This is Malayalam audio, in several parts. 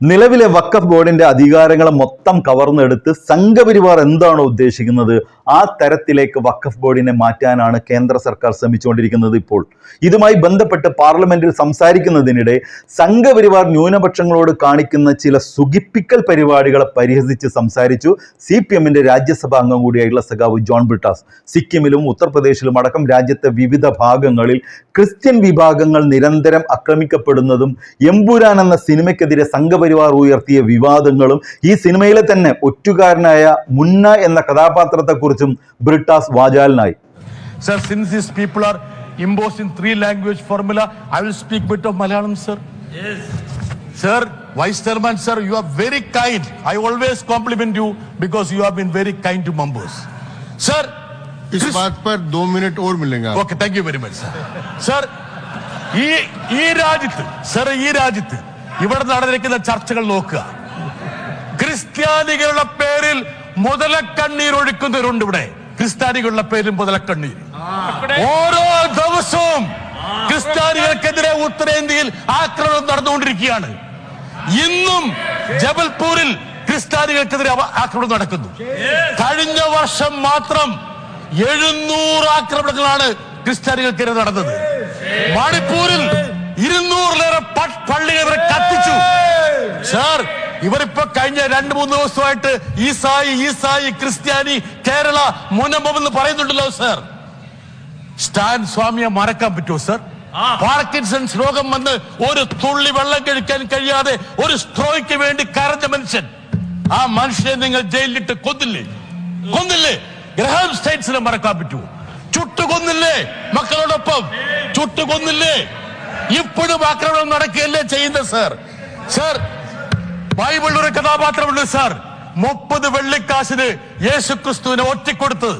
നിലവിലെ വക്കഫ് ബോർഡിന്റെ അധികാരങ്ങളെ മൊത്തം കവർന്നെടുത്ത് സംഘപരിവാർ എന്താണോ ഉദ്ദേശിക്കുന്നത് ആ തരത്തിലേക്ക് വക്കഫ് ബോർഡിനെ മാറ്റാനാണ് കേന്ദ്ര സർക്കാർ ശ്രമിച്ചുകൊണ്ടിരിക്കുന്നത് ഇപ്പോൾ. ഇതുമായി ബന്ധപ്പെട്ട് പാർലമെന്റിൽ സംസാരിക്കുന്നതിനിടെ സംഘപരിവാർ ന്യൂനപക്ഷങ്ങളോട് കാണിക്കുന്ന ചില സുഖിപ്പിക്കൽ പരിപാടികളെ പരിഹസിച്ച് സംസാരിച്ചു സി പി എമ്മിന്റെ രാജ്യസഭാ അംഗം കൂടിയായിട്ടുള്ള സഖാവ് ജോൺ ബ്രിട്ടാസ്. സിക്കിമിലും ഉത്തർപ്രദേശിലും അടക്കം രാജ്യത്തെ വിവിധ ഭാഗങ്ങളിൽ ക്രിസ്ത്യൻ വിഭാഗങ്ങൾ നിരന്തരം ആക്രമിക്കപ്പെടുന്നതും എമ്പുരാൻ എന്ന സിനിമയ്ക്കെതിരെ സംഘപരിവാർ ഉയർത്തിയ വിവാദങ്ങളും ഈ സിനിമയിലെ തന്നെ ഒറ്റുകാരനായ മുന്ന എന്ന കഥാപാത്രത്തെക്കുറിച്ചും Brittas വാചാലനായി Sir, since these people are imposed in three language formula, I will speak bit of Malayalam, sir. Yes. Sir, Vice Chairman, sir, you are very kind. I always compliment you because you have been very kind to members. Sir, इस Chris- बात पर दो मिनट और मिलेंगे आपको। Okay thank you very much sir sir ഈ ഈ രാജ്യത്ത് സർ ഈ രാജ്യത്ത് ഇവിടെ നടന്നിരിക്കുന്ന ചർച്ചകൾ നോക്കുക. ക്രിസ്ത്യാനികളുടെ പേരിൽ മുതലക്കണ്ണീർ ഒഴുക്കുന്നവരുണ്ട് ഇവിടെ. ക്രിസ്ത്യാനികളുടെ പേരിൽ മുതലക്കണ്ണീർ. ഓരോ ദിവസവും ക്രിസ്ത്യാനികൾക്കെതിരെ ഉത്തരേന്ത്യയിൽ ആക്രമണം നടന്നുകൊണ്ടിരിക്കുകയാണ്. ഇന്നും ജബൽപൂരിൽ ക്രിസ്ത്യാനികൾക്കെതിരെ ആക്രമണം നടക്കുന്നു. കഴിഞ്ഞ വർഷം മാത്രം എഴുന്നൂറ് ആക്രമണങ്ങളാണ് ക്രിസ്ത്യാനികൾക്കെതിരെ നടന്നത്. മണിപ്പൂരിൽ ഇരുന്നൂറിലേറെ പ- പള്ളികൾ ഇവരെ കത്തിച്ചു സാർ ഇവരിപ്പോ കഴിഞ്ഞ രണ്ട് മൂന്ന് ദിവസമായിട്ട് ഈസായി ഈസായി ക്രിസ്ത്യാനി കേരള മുനമ്പം പറയുന്നുണ്ടല്ലോ സർ. സ്റ്റാൻ സ്വാമിയെ മറക്കാൻ പറ്റുമോ സർ? പാർക്കിൻസൺസ് രോഗം വന്ന് ഒരു തുള്ളി വെള്ളം കഴിക്കാൻ കഴിയാതെ ഒരു സ്ട്രോയ്ക്ക് വേണ്ടി കരഞ്ഞ മനുഷ്യൻ. ആ മനുഷ്യനെ നിങ്ങൾ ജയിലിലിട്ട് കൊന്നില്ലേ? കൊന്നില്ലേ? ഗ്രഹാം സ്റ്റേറ്റ്സിനെ മറക്കാൻ പറ്റുമോ? ചുട്ടുകൊന്നില്ലേ മക്കളോടൊപ്പം? ചുട്ടുകൊന്നില്ലേ? ഇപ്പോഴും ആക്രമണം നടക്കുകയല്ലേ ചെയ്യുന്നത് സർ? സർ ബൈബിളിൽ ഒരു കഥാപാത്രമുണ്ട് സാർ. മുപ്പത് വെള്ളിക്കാശിന് യേശു ക്രിസ്തുവിനെ ഒറ്റിക്കൊടുത്തത്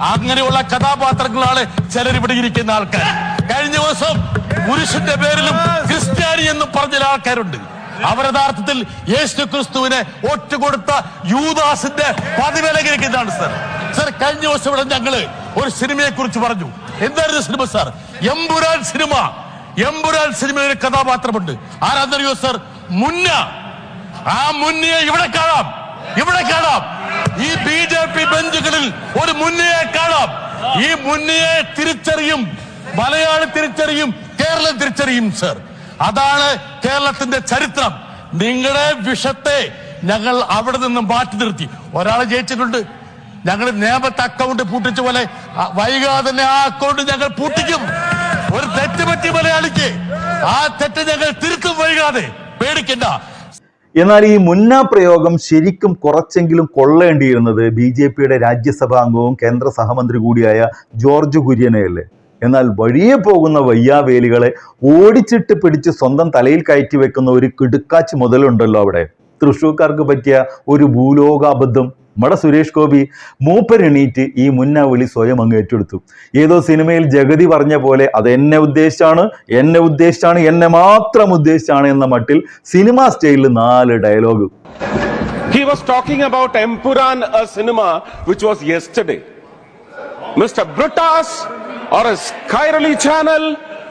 അങ്ങനെയുള്ള കഥാപാത്രങ്ങളാണ് ചിലർ ഇവിടെ ഇരിക്കുന്ന ആൾക്കാർ. കഴിഞ്ഞ ദിവസം പുരുഷന്റെ പേരിലും ക്രിസ്ത്യാനി എന്നും പറഞ്ഞ ആൾക്കാരുണ്ട്. അവർ യഥാർത്ഥത്തിൽ യേശു ക്രിസ്തുവിനെ ഒറ്റുകൊടുത്ത യൂദാസിന്റെ പതിവിലകരിക്കുന്നതാണ് സർ. സർ കഴിഞ്ഞ ദിവസം ഇവിടെ ഞങ്ങൾ ഒരു സിനിമയെ കുറിച്ച് പറഞ്ഞു. എന്തായിരുന്നു cinema sir? Empuraan cinema. Empuraan സിനിമയിൽ കഥാപാത്രമുണ്ട്. ആരാന്നറിയോ സർ? മുന്ന ആ മുന്നയെ ഇവിടെ കാണാം. ഇവിടെ കാണാം. ഈ ബി ജെ പി ബെഞ്ചുകളിൽ ഒരു മുന്നയെ കാണാം. ഈ മുന്നയെ തിരിച്ചറിയും. മലയാളി തിരിച്ചറിയും. കേരളം തിരിച്ചറിയും സർ. അതാണ് കേരളത്തിന്റെ ചരിത്രം. നിങ്ങളുടെ വിഷത്തെ ഞങ്ങൾ അവിടെ നിന്നും മാറ്റി നിർത്തി. ഒരാളെ ജയിച്ചിട്ടുണ്ട്. ഞങ്ങൾ നിയമത്തെ അക്കൗണ്ട് പൂട്ടിച്ച പോലെ വൈകാതെ തന്നെ ആ അക്കൗണ്ട് ഞങ്ങൾ പൂട്ടിക്കും. ഒരു തെറ്റ് പറ്റി മലയാളിക്ക്. ആ തെറ്റ് ഞങ്ങൾ തിരുത്തും വൈകാതെ. പേടിക്കണ്ട. എന്നാൽ ഈ മുന്ന പ്രയോഗം ശരിക്കും കുറച്ചെങ്കിലും കൊള്ളേണ്ടിയിരുന്നത് ബി ജെ പിയുടെ രാജ്യസഭാ അംഗവും കേന്ദ്ര സഹമന്ത്രി കൂടിയായ ജോർജ് കുര്യനെയല്ലേ എന്നാൽ വഴിയെ പോകുന്ന വയ്യാവേലികളെ ഓടിച്ചിട്ട് പിടിച്ച് സ്വന്തം തലയിൽ കയറ്റി വെക്കുന്ന ഒരു കിടുക്കാച്ച് മുതലുണ്ടല്ലോ അവിടെ. തൃശ്ശൂർക്കാർക്ക് പറ്റിയ ഒരു ഭൂലോക അബദ്ധം നമ്മുടെ സുരേഷ് ഗോപി മൂപ്പരെണീറ്റ് ഈ മുന്ന വിളി സ്വയം അങ്ങ് ഏറ്റെടുത്തു ഏതോ സിനിമയിൽ ജഗതി പറഞ്ഞ പോലെ അത് എന്നെ ഉദ്ദേശിച്ചാണ് എന്നെ ഉദ്ദേശിച്ചാണ് എന്നെ മാത്രം ഉദ്ദേശിച്ചാണ് എന്ന മട്ടിൽ സിനിമാ സ്റ്റൈലിൽ നാല് dialogue He was talking about Empuran, a cinema which was yesterday. Mr. Brutas or his Kairali channel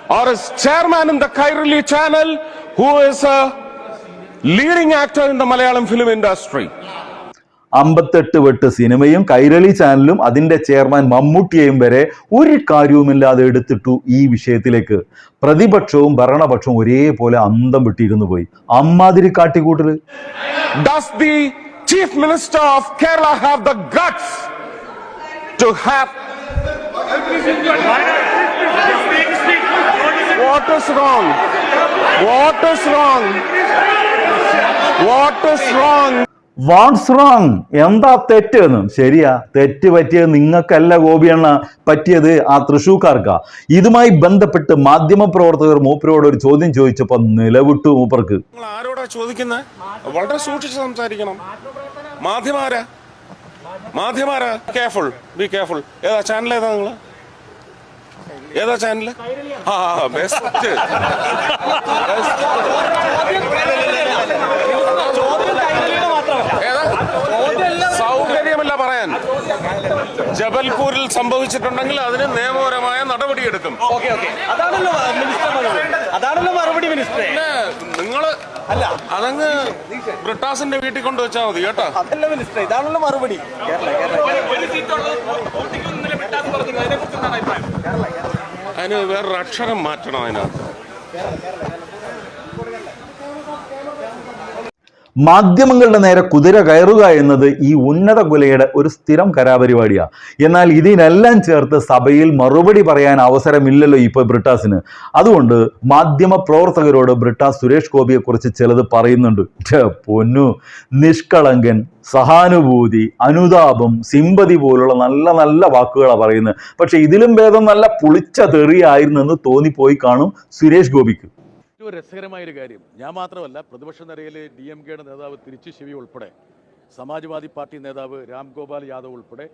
or his chairman in the Kairali channel who is a leading actor in the Malayalam film industry. അമ്പത്തെട്ട് വെട്ട് സിനിമയും കൈരളി ചാനലും അതിന്റെ ചെയർമാൻ മമ്മൂട്ടിയെയും വരെ ഒരു കാര്യവുമില്ലാതെ എടുത്തിട്ടു ഈ വിഷയത്തിലേക്ക് പ്രതിപക്ഷവും ഭരണപക്ഷവും ഒരേപോലെ അന്തം വിട്ടിരുന്നു പോയി അമ്മാതിരി the Chief Minister of Kerala have the guts to have what is wrong? What is wrong? What is wrong? What's wrong എന്താ തെറ്റ് എന്ന്? ശരിയാ തെറ്റ് പറ്റിയത് നിങ്ങൾക്കല്ല ഗോപിയണ്ണ പറ്റിയത് ആ തൃശൂക്കാർക്കാ ഇതുമായി ബന്ധപ്പെട്ട് മാധ്യമ പ്രവർത്തകർ മൂപ്പരോട് ഒരു ചോദ്യം ചോദിച്ചപ്പോൾ നിലവിട്ടു മൂപ്പർക്ക്. ആരോടാ ചോദിക്കുന്നത് വളരെ സൂക്ഷിച്ച് സംസാരിക്കണം. മാധ്യമാരാ മാധ്യമാരാ കെയർഫുൾ ബി കെയർഫുൾ ഏതാ ചാനൽ ഏതാ നിങ്ങൾ ഏതാ ചാനൽ ആ ബെസ്റ്റ് ജബൽപൂരിൽ സംഭവിച്ചിട്ടുണ്ടെങ്കിൽ അതിന് നിയമപരമായ നടപടിയെടുക്കും. Okay okay. അതാണല്ലോ മിനിസ്റ്റർ അതാണല്ലോ മറുപടി മിനിസ്റ്ററെ. നിങ്ങൾ നിങ്ങൾ അല്ല. അതങ്ങ് ബ്രിട്ടാസിന്റെ വീട്ടിൽ കൊണ്ടുവച്ചാൽ മതി കേട്ടോ. അതല്ല മിനിസ്റ്റർ ഇതാണല്ലോ മറുപടി. കേരള അതിന് വേറൊരു അക്ഷരം മാറ്റണം അതിനകത്ത്. മാധ്യമങ്ങളുടെ നേരെ കുതിര കയറുക എന്നത് ഈ ഉന്നത കുലയുടെ ഒരു സ്ഥിരം കലാപരിപാടിയാണ് എന്നാൽ ഇതിനെല്ലാം ചേർത്ത് സഭയിൽ മറുപടി പറയാൻ അവസരമില്ലല്ലോ ഇപ്പോൾ ബ്രിട്ടാസിന്. അതുകൊണ്ട് മാധ്യമ പ്രവർത്തകരോട് ബ്രിട്ടാസ് സുരേഷ് ഗോപിയെക്കുറിച്ച് ചിലത് പറയുന്നുണ്ട്. പൊന്നു. നിഷ്കളങ്കൻ സഹാനുഭൂതി അനുതാപം സിമ്പതി പോലുള്ള നല്ല നല്ല വാക്കുകളാണ് പറയുന്നത്. പക്ഷെ ഇതിലും ഭേദം നല്ല പുളിച്ച തെറിയായിരുന്നെന്ന് തോന്നിപ്പോയി കാണും സുരേഷ് ഗോപിക്ക്. ഏറ്റവും രസകരമായ ഒരു കാര്യം. ഞാൻ മാത്രമല്ല പ്രതിപക്ഷ നിരയിലെ ഡി എം കെയുടെ നേതാവ് തിരിച്ചു ശിവി ഉൾപ്പെടെ സമാജ്വാദി പാർട്ടി നേതാവ് രാം ഗോപാൽ യാദവ് ഉൾപ്പെടെ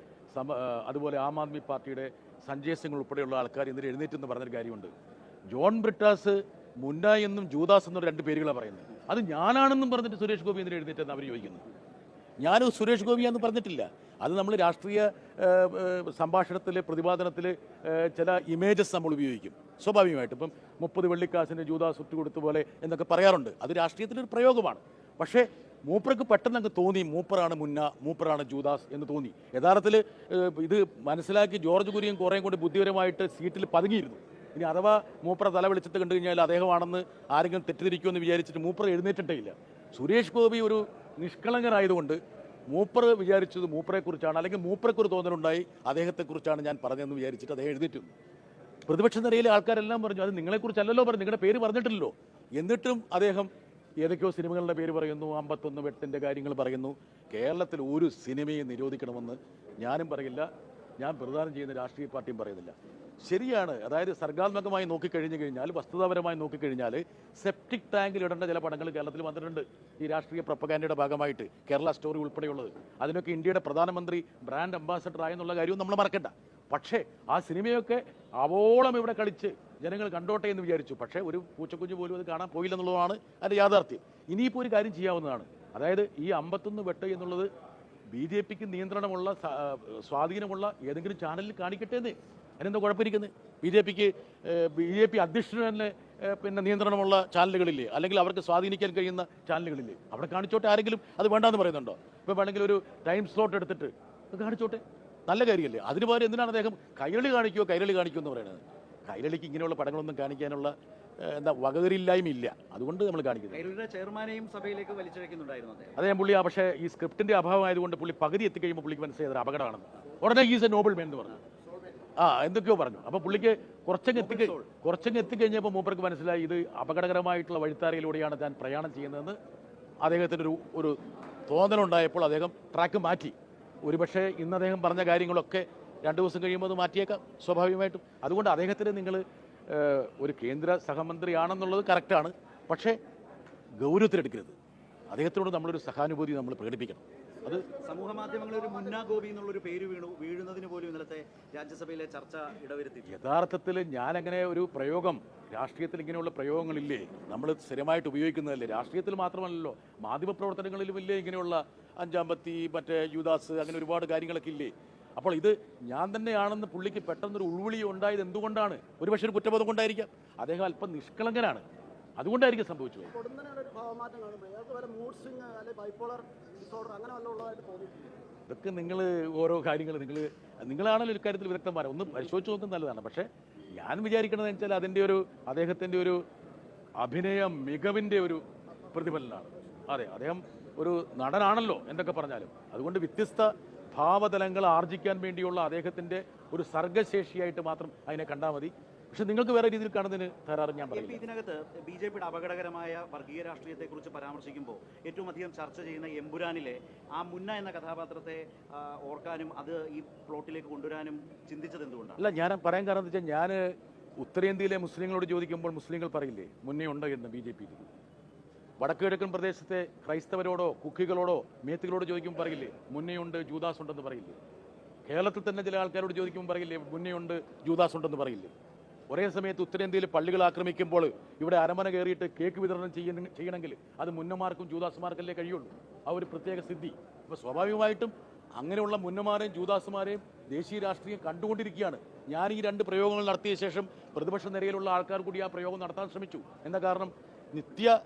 അതുപോലെ ആം ആദ്മി പാർട്ടിയുടെ സഞ്ജയ് സിംഗ് ഉൾപ്പെടെയുള്ള ആൾക്കാർ ഇന്നലെ എഴുന്നേറ്റെന്ന് പറഞ്ഞൊരു കാര്യമുണ്ട്. ജോൺ ബ്രിട്ടാസ് മുന്ന എന്നും ജൂദാസ് എന്നും രണ്ട് പേരുകളാണ് പറയുന്നത്. അത് ഞാനാണെന്നും പറഞ്ഞിട്ട് സുരേഷ് ഗോപി ഇന്നലെ എഴുന്നേറ്റെന്ന് അവർ ചോദിക്കുന്നു. ഞാനും സുരേഷ് ഗോപിയാന്ന് പറഞ്ഞിട്ടില്ല. അത് നമ്മൾ രാഷ്ട്രീയ സംഭാഷണത്തിൽ പ്രതിപാദനത്തിൽ ചില ഇമേജസ് നമ്മൾ ഉപയോഗിക്കും. സ്വാഭാവികമായിട്ട്. ഇപ്പം മുപ്പത് വെള്ളിക്കാശിന് ജൂതാ ഒറ്റ കൊടുത്ത പോലെ എന്നൊക്കെ പറയാറുണ്ട്. അത് രാഷ്ട്രീയത്തിന്റെ രാഷ്ട്രീയത്തിലൊരു പ്രയോഗമാണ്. പക്ഷേ മൂപ്പർക്ക് പെട്ടെന്ന് അങ്ങ് തോന്നി മൂപ്പറാണ് മുന്ന മൂപ്പറാണ് ജൂദാസ് എന്ന് തോന്നി. യഥാർത്ഥത്തിൽ ഇത് മനസ്സിലാക്കി ജോർജ് കുര്യൻ കുറേയും കൂടി ബുദ്ധിപരമായിട്ട് സീറ്റിൽ പതുങ്ങിയിരുന്നു. ഇനി അഥവാ മൂപ്പറ തല വിളിച്ചിട്ട് കണ്ടു കഴിഞ്ഞാൽ അദ്ദേഹമാണെന്ന് ആരെങ്കിലും തെറ്റിദ്ധരിക്കുമെന്ന് വിചാരിച്ചിട്ട് മൂപ്പർ എഴുന്നേറ്റിട്ടേ ഇല്ല. സുരേഷ് ഗോപി ഒരു നിഷ്കളങ്കനായതുകൊണ്ട് മൂപ്പർ വിചാരിച്ചത് മൂപ്പറെക്കുറിച്ചാണ് അല്ലെങ്കിൽ മൂപ്പറെക്കൊരു തോന്നലുണ്ടായി അദ്ദേഹത്തെക്കുറിച്ചാണ് ഞാൻ പറഞ്ഞതെന്ന് വിചാരിച്ചിട്ട് അദ്ദേഹം എഴുതിയിട്ടുണ്ട് പ്രതിപക്ഷ നിരയിലെ ആൾക്കാരെല്ലാം പറഞ്ഞു അത് നിങ്ങളെക്കുറിച്ചല്ലല്ലോ പറഞ്ഞു നിങ്ങളുടെ പേര് പറഞ്ഞിട്ടില്ലല്ലോ. എന്നിട്ടും അദ്ദേഹം ഏതൊക്കെയോ സിനിമകളുടെ പേര് പറയുന്നു അമ്പത്തൊന്ന് വെട്ടിന്റെ കാര്യങ്ങൾ പറയുന്നു. കേരളത്തിൽ ഒരു സിനിമയെ നിരോധിക്കണമെന്ന് ഞാനും പറയില്ല. ഞാൻ പ്രദാനം ചെയ്യുന്ന രാഷ്ട്രീയ പാർട്ടിയും പറയുന്നില്ല. ശരിയാണ്. അതായത് സർഗാത്മകമായി നോക്കിക്കഴിഞ്ഞു കഴിഞ്ഞാൽ വസ്തുതാപരമായി നോക്കിക്കഴിഞ്ഞാൽ സെപ്റ്റിക് ടാങ്കിൽ ഇടേണ്ട ചില പടങ്ങൾ കേരളത്തിൽ വന്നിട്ടുണ്ട്. ഈ രാഷ്ട്രീയ പ്രപ്പകാൻഡയുടെ ഭാഗമായിട്ട് കേരള സ്റ്റോറി ഉൾപ്പെടെയുള്ളത്. അതിനൊക്കെ ഇന്ത്യയുടെ പ്രധാനമന്ത്രി ബ്രാൻഡ് അംബാസഡർ ആയെന്നുള്ള കാര്യവും നമ്മൾ മറക്കണ്ട. പക്ഷേ ആ സിനിമയൊക്കെ അവോളം ഇവിടെ കളിച്ച് ജനങ്ങൾ കണ്ടോട്ടെ എന്ന് വിചാരിച്ചു. പക്ഷേ ഒരു പൂച്ചക്കുഞ്ഞ് പോലും അത് കാണാൻ പോയില്ലെന്നുള്ളതാണ് അതിന്റെ യാഥാർത്ഥ്യം. ഇനിയിപ്പോൾ ഒരു കാര്യം ചെയ്യാവുന്നതാണ്. അതായത് ഈ അമ്പത്തൊന്ന് വെട്ട് എന്നുള്ളത് ബി ജെ പിക്ക് നിയന്ത്രണമുള്ള സ്വാധീനമുള്ള ഏതെങ്കിലും ചാനലിൽ കാണിക്കട്ടെ എന്ന്. അതിനെന്താ കുഴപ്പമിരിക്കുന്നത് ബി ജെ പിക്ക് ബി ജെ പി അധ്യക്ഷന് തന്നെ പിന്നെ നിയന്ത്രണമുള്ള ചാനലുകളില്ലേ? അല്ലെങ്കിൽ അവർക്ക് സ്വാധീനിക്കാൻ കഴിയുന്ന ചാനലുകളില്ലേ? അവിടെ കാണിച്ചോട്ടെ ആരെങ്കിലും അത് വേണ്ടാന്ന് പറയുന്നുണ്ടോ? ഇപ്പോൾ വേണമെങ്കിൽ ഒരു ടൈം സ്ലോട്ട് എടുത്തിട്ട് അത് കാണിച്ചോട്ടെ? നല്ല കാര്യമല്ലേ അതിന് പകരം എന്തിനാണ് അദ്ദേഹം കൈരളി കാണിക്കുമോ കൈരളി കാണിക്കുമോ എന്ന് പറയുന്നത്? കൈരളിക്ക് ഇങ്ങനെയുള്ള പടങ്ങളൊന്നും കാണിക്കാനുള്ള എന്താ വകകരില്ലായ്മ ഇല്ല അതുകൊണ്ട് നമ്മൾ കാണിക്കുന്നത്. ചെയർമാനെയും സഭയിലേക്ക് വലിച്ചിഴക്കുന്നുണ്ടായിരുന്നു അതെ പുള്ളി പക്ഷേ ഈ സ്ക്രിപ്റ്റിന്റെ അഭാവമായതുകൊണ്ട് പുള്ളി പകുതി എത്തിക്കഴിയുമ്പോൾ പുള്ളിക്ക് മനസ്സിലായത് അപകടമാണെന്ന്. ഉടനെ ഈസ് എ നോബിൾ മേൻ എന്ന് പറഞ്ഞു. ആ എന്തൊക്കെയോ പറഞ്ഞു. അപ്പോൾ പുള്ളിക്ക് കുറച്ചങ്ങ് എത്തിക്ക് കുറച്ചങ്ങ് എത്തിക്കഴിഞ്ഞപ്പോൾ മൂപ്പർക്ക് മനസ്സിലായി ഇത് അപകടകരമായിട്ടുള്ള വഴിത്താരയിലൂടെയാണ് ഞാൻ പ്രയാണം ചെയ്യുന്നതെന്ന് അദ്ദേഹത്തിന് ഒരു ഒരു തോന്നലുണ്ടായപ്പോൾ അദ്ദേഹം ട്രാക്ക് മാറ്റി. ഒരുപക്ഷെ ഇന്ന് അദ്ദേഹം പറഞ്ഞ കാര്യങ്ങളൊക്കെ രണ്ട് ദിവസം കഴിയുമ്പോൾ അത് മാറ്റിയേക്കാം സ്വാഭാവികമായിട്ടും. അതുകൊണ്ട് അദ്ദേഹത്തിന് നിങ്ങൾ ഒരു കേന്ദ്ര സഹമന്ത്രിയാണെന്നുള്ളത് കറക്റ്റാണ് പക്ഷേ ഗൗരവത്തിലെടുക്കരുത്. അദ്ദേഹത്തിനോട് നമ്മളൊരു സഹാനുഭൂതി നമ്മൾ പ്രകടിപ്പിക്കണം. അത് സമൂഹ മാധ്യമങ്ങളിൽ ഒരു മുന്നാ ഗോപി എന്നുള്ളൊരു പേര് വീണു വീഴുന്നതിന് പോലും ഇന്നലത്തെ രാജ്യസഭയിലെ ചർച്ച ഇടവരുത്തി യഥാർത്ഥത്തിൽ ഞാനങ്ങനെ ഒരു പ്രയോഗം രാഷ്ട്രീയത്തിൽ ഇങ്ങനെയുള്ള പ്രയോഗങ്ങളില്ലേ നമ്മൾ സ്ഥിരമായിട്ട് ഉപയോഗിക്കുന്നതല്ലേ? രാഷ്ട്രീയത്തിൽ മാത്രമല്ലല്ലോ മാധ്യമ പ്രവർത്തനങ്ങളിലും ഇല്ലേ ഇങ്ങനെയുള്ള അഞ്ചാമ്പത്തി മറ്റേ യുദാസ് അങ്ങനെ ഒരുപാട് കാര്യങ്ങളൊക്കെ ഇല്ലേ? അപ്പോൾ ഇത് ഞാൻ തന്നെയാണെന്ന് പുള്ളിക്ക് പെട്ടെന്നൊരു ഉൾവിളി ഉണ്ടായത് എന്തുകൊണ്ടാണ്? ഒരുപക്ഷെ ഒരു കുറ്റബോധം കൊണ്ടായിരിക്കാം. അദ്ദേഹം അല്പം നിഷ്കളങ്കനാണ്. അതുകൊണ്ടായിരിക്കും സംഭവിച്ചു ഇതൊക്കെ നിങ്ങൾ ഓരോ കാര്യങ്ങൾ നിങ്ങൾ നിങ്ങളാണല്ലോ കാര്യത്തിൽ വിദഗ്ധന്മാർ ഒന്ന് പരിശോധിച്ച് നോക്കുന്നത് നല്ലതാണ്. പക്ഷേ ഞാൻ വിചാരിക്കുന്നത് വെച്ചാൽ അതിന്റെ ഒരു അദ്ദേഹത്തിന്റെ ഒരു അഭിനയ മികവിന്റെ ഒരു പ്രതിഫലനമാണ്. അതെ അദ്ദേഹം ഒരു നടനാണല്ലോ എന്തൊക്കെ പറഞ്ഞാലും. അതുകൊണ്ട് വ്യത്യസ്ത ഭാവതലങ്ങൾ ആർജിക്കാൻ വേണ്ടിയുള്ള അദ്ദേഹത്തിന്റെ ഒരു സർഗശേഷിയായിട്ട് മാത്രം അതിനെ കണ്ടാൽ മതി. പക്ഷെ നിങ്ങൾക്ക് വേറെ രീതിയിൽ കാണുന്നതിന് തരാറ് ഞാൻ പറയും ഇതിനകത്ത് ബി ജെ പിയുടെ അപകടകരമായ വർഗീയ രാഷ്ട്രീയത്തെക്കുറിച്ച് പരാമർശിക്കുമ്പോൾ ഏറ്റവും അധികം ചർച്ച ചെയ്യുന്ന എമ്പുരാനിലെ ആ മുന്ന എന്ന കഥാപാത്രത്തെ ഓർക്കാനും അത് ഈ പ്ലോട്ടിലേക്ക് കൊണ്ടുവരാനും ചിന്തിച്ചത് എന്തുകൊണ്ടാണ്? അല്ല ഞാൻ പറയാൻ കാരണം എന്താ വെച്ചാൽ ഞാൻ ഉത്തരേന്ത്യയിലെ മുസ്ലിങ്ങളോട് ചോദിക്കുമ്പോൾ മുസ്ലിങ്ങൾ പറയില്ലേ മുന്നേ ഉണ്ട് എന്ന് ബി ജെ പിയിൽ വടക്കു കിഴക്കൻ പ്രദേശത്തെ ക്രൈസ്തവരോടോ കുക്കികളോടോ മേത്തുകളോട് ചോദിക്കുമ്പോൾ പറയില്ലേ മുന്നേയുണ്ട് ജൂദാസ് ഉണ്ടെന്ന് പറയില്ലേ? കേരളത്തിൽ തന്നെ ചില ആൾക്കാരോട് ചോദിക്കുമ്പോൾ പറയില്ലേ മുന്നേയുണ്ട് ജൂദാസ് ഉണ്ടെന്ന് പറയില്ലേ? ഒരേ സമയത്ത് ഉത്തരേന്ത്യയിൽ പള്ളികൾ ആക്രമിക്കുമ്പോൾ ഇവിടെ അരമന കയറിയിട്ട് കേക്ക് വിതരണം ചെയ്യുന്ന ചെയ്യണമെങ്കിൽ അത് മുന്നമാർക്കും ജൂദാസുമാർക്കല്ലേ കഴിയുള്ളൂ. ആ ഒരു പ്രത്യേക സിദ്ധി. അപ്പോൾ സ്വാഭാവികമായിട്ടും അങ്ങനെയുള്ള മുന്നമാരെയും ജൂദാസുമാരെയും ദേശീയ രാഷ്ട്രീയം കണ്ടുകൊണ്ടിരിക്കുകയാണ്. ഞാൻ ഈ രണ്ട് പ്രയോഗങ്ങൾ നടത്തിയ ശേഷം പ്രതിപക്ഷ നിരയിലുള്ള ആൾക്കാർ കൂടി ആ പ്രയോഗം നടത്താൻ ശ്രമിച്ചു. എന്താ കാരണം? നിത്യ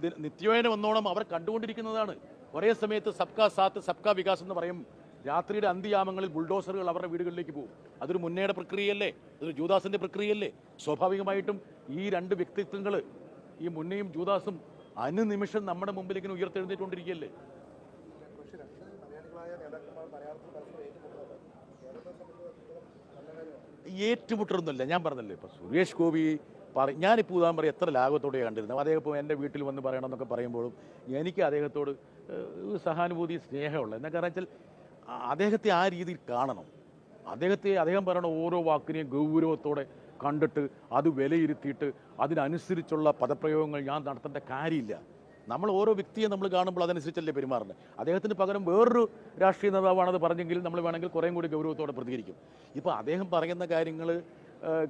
ദി- വന്നോണം അവർ കണ്ടുകൊണ്ടിരിക്കുന്നതാണ്. ഒരേ സമയത്ത് സബ്കാ സാത്ത് സബ്കാ വികാസ് എന്ന് പറയും. രാത്രിയുടെ അന്ത്യയാമങ്ങളിൽ ബുൾഡോസറുകൾ അവരുടെ വീടുകളിലേക്ക് പോകും. അതൊരു മുന്നേയുടെ പ്രക്രിയയല്ലേ? അതൊരു ജൂദാസിന്റെ പ്രക്രിയയല്ലേ? സ്വാഭാവികമായിട്ടും ഈ രണ്ട് വ്യക്തിത്വങ്ങൾ ഈ മുന്നയും ജൂദാസും അനുനിമിഷം നമ്മുടെ മുമ്പിലേക്ക് ഉയർത്തെഴുന്നേറ്റുകൊണ്ടിരിക്കുകയല്ലേ? ഏറ്റുമുട്ടലൊന്നുമില്ല ഞാൻ പറഞ്ഞല്ലേ ഇപ്പൊ. സുരേഷ് ഗോപി പറ ഞാനിപ്പോൾ ഉദാഹരണം പറയും എത്ര ലാഘവത്തോടെ കണ്ടിരുന്നത്? അദ്ദേഹം ഇപ്പോൾ എന്റെ വീട്ടിൽ വന്ന് പറയണമെന്നൊക്കെ പറയുമ്പോഴും എനിക്ക് അദ്ദേഹത്തോട് സഹാനുഭൂതി സ്നേഹമുള്ള. എന്നാ കാരണം വെച്ചാൽ അദ്ദേഹത്തെ ആ രീതിയിൽ കാണണം. അദ്ദേഹത്തെ അദ്ദേഹം പറയണ ഓരോ വാക്കിനെയും ഗൗരവത്തോടെ കണ്ടിട്ട് അത് വിലയിരുത്തിയിട്ട് അതിനനുസരിച്ചുള്ള പദപ്രയോഗങ്ങൾ ഞാൻ നടത്തേണ്ട കാര്യമില്ല. നമ്മൾ ഓരോ വ്യക്തിയെ നമ്മൾ കാണുമ്പോൾ അതനുസരിച്ചല്ലേ പെരുമാറുന്നത്? അദ്ദേഹത്തിന് പകരം വേറൊരു രാഷ്ട്രീയ നേതാവാണത് പറഞ്ഞെങ്കിൽ നമ്മൾ വേണമെങ്കിൽ കുറേം കൂടി ഗൗരവത്തോടെ പ്രതികരിക്കും. ഇപ്പോൾ അദ്ദേഹം പറയുന്ന കാര്യങ്ങൾ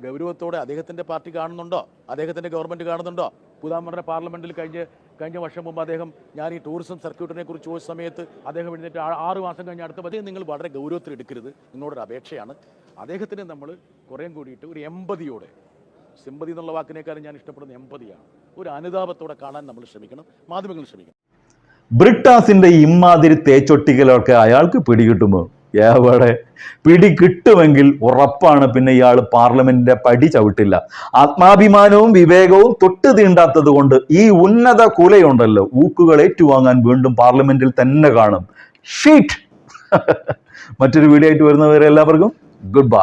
ഗൗരവത്തോടെ അദ്ദേഹത്തിന്റെ പാർട്ടി കാണുന്നുണ്ടോ? അദ്ദേഹത്തിന്റെ ഗവൺമെന്റ് കാണുന്നുണ്ടോ? പുതാമറ പാർലമെന്റിൽ കഴിഞ്ഞ് കഴിഞ്ഞ വർഷം മുമ്പ് അദ്ദേഹം ഞാൻ ഈ ടൂറിസം സർക്യൂട്ടിനെ കുറിച്ച് ചോദിച്ച സമയത്ത് അദ്ദേഹം എഴുന്നേറ്റ് ആറ് മാസം കഴിഞ്ഞ് അടുത്ത അദ്ദേഹം നിങ്ങൾ വളരെ ഗൗരവത്തിൽ എടുക്കരുത്. നിങ്ങളോടൊരു അപേക്ഷയാണ്. അദ്ദേഹത്തിന് നമ്മൾ കുറേം കൂടിയിട്ട് ഒരു എമ്പതിയോടെ സിമ്പതി എന്നുള്ള വാക്കിനേക്കാളും ഞാൻ ഇഷ്ടപ്പെടുന്ന എമ്പതിയാണ്. ഒരു അനുതാപത്തോടെ കാണാൻ നമ്മൾ ശ്രമിക്കണം. മാധ്യമങ്ങൾ ശ്രമിക്കണം. ബ്രിട്ടാസിന്റെ ഇമ്മാതിരി തേച്ചൊട്ടികളൊക്കെ അയാൾക്ക് പിടികിട്ടുമോ? എവിടെ പിടി കിട്ടുമെങ്കിൽ ഉറപ്പാണ് പിന്നെ ഇയാൾ പാർലമെന്റിന്റെ പടി ചവിട്ടില്ല. ആത്മാഭിമാനവും വിവേകവും തൊട്ട് തീണ്ടാത്തത് കൊണ്ട് ഈ ഉന്നത കുലയുണ്ടല്ലോ ഊക്കുകൾ ഏറ്റുവാങ്ങാൻ വീണ്ടും പാർലമെന്റിൽ തന്നെ കാണും. ഷീറ്റ് മറ്റൊരു വീഡിയോ ആയിട്ട് വരുന്നവരെ എല്ലാവർക്കും ഗുഡ് ബൈ